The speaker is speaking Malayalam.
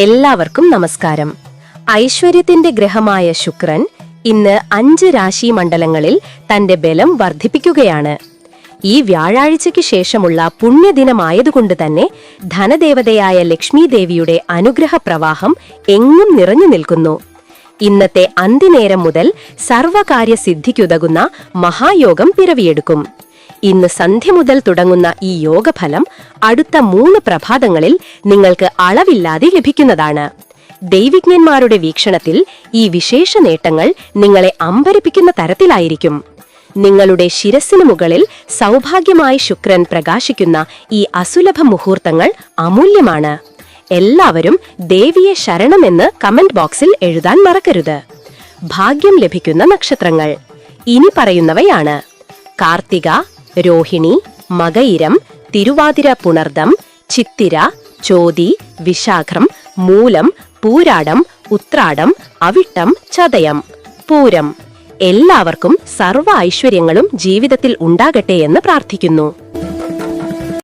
എല്ലാവർക്കും നമസ്കാരം. ഐശ്വര്യത്തിന്റെ ഗ്രഹമായ ശുക്രൻ ഇന്ന് അഞ്ച് രാശി മണ്ഡലങ്ങളിൽ തന്റെ ബലം വർദ്ധിപ്പിക്കുകയാണ്. ഈ വ്യാഴാഴ്ചയ്ക്ക് ശേഷമുള്ള പുണ്യദിനമായതുകൊണ്ട് തന്നെ ധനദേവതയായ ലക്ഷ്മി ദേവിയുടെ അനുഗ്രഹ പ്രവാഹം എങ്ങും നിറഞ്ഞു നിൽക്കുന്നു. ഇന്നത്തെ അന്തിനേരം മുതൽ സർവകാര്യ സിദ്ധിക്കുതകുന്ന മഹായോഗം പിറവിയെടുക്കും. ഇന്ന് സന്ധ്യ മുതൽ തുടങ്ങുന്ന ഈ യോഗഫലം അടുത്ത മൂന്ന് പ്രഭാതങ്ങളിൽ നിങ്ങൾക്ക് അളവില്ലാതെ ലഭിക്കുന്നതാണ്. ദൈവിജ്ഞന്മാരുടെ വീക്ഷണത്തിൽ ഈ വിശേഷ നേട്ടങ്ങൾ നിങ്ങളെ അമ്പരിപ്പിക്കുന്ന തരത്തിലായിരിക്കും. നിങ്ങളുടെ ശിരസിനു മുകളിൽ സൗഭാഗ്യമായി ശുക്രൻ പ്രകാശിക്കുന്ന ഈ അസുലഭ മുഹൂർത്തങ്ങൾ അമൂല്യമാണ്. എല്ലാവരും ദേവിയെ ശരണമെന്ന് കമന്റ് ബോക്സിൽ എഴുതാൻ മറക്കരുത്. ഭാഗ്യം ലഭിക്കുന്ന നക്ഷത്രങ്ങൾ. ഇനി പറയുന്നവയാണ്. കാർത്തിക രോഹിണി മകയിരം തിരുവാതിര പുണർദം ചിത്തിര ചോതി വിശാഖം മൂലം പൂരാടം ഉത്രാടം അവിട്ടം ചതയം പൂരം. എല്ലാവർക്കും സർവ ഐശ്വര്യങ്ങളും ജീവിതത്തിൽ ഉണ്ടാകട്ടെ എന്ന് പ്രാർത്ഥിക്കുന്നു.